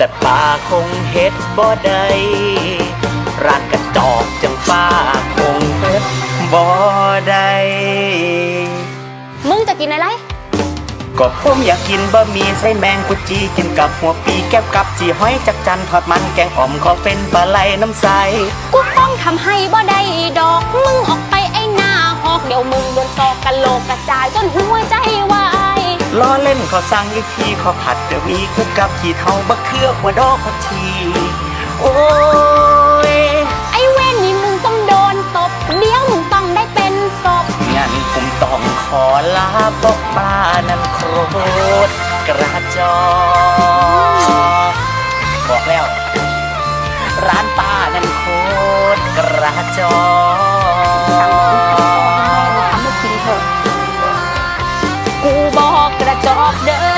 แต่ป้าคงเฮ็ดบ่ได้ร้านกระจอกจังป้าคงเฮ็ดบ่ได้มึงจะกินอะไร ก็ผมอยากกินบะหมี่ใส่แมงกุจีกินกับหัวปีแก้วกับจีหอยจักจันทอดมันแกงอ่อมขอเป็นปลาไหลน้ำใสกูต้องทำให้บ่ได้ดอกมึงออกไปไอ้หน้าหอกเดี๋ยวมึงโดนตอกกันโลกกระจายจนหัวใจวาย ล้อเล่นขอสั่งอีกทีขอผัดกะวีคุกกับขีเทาบะเคือวัวดอกผักชี โอ้ยไอ้เว้นนี่มึงต้องโดนตบ เดี๋ยวมึงต้องได้เป็นศพงั้นผมต้องขอลาปกปลานันโคตรกระจอบอกแล้ว ร้านป้านันโคตรกระจอกทำลูกชิ้นเถอะกูบอก ตอบเด้อ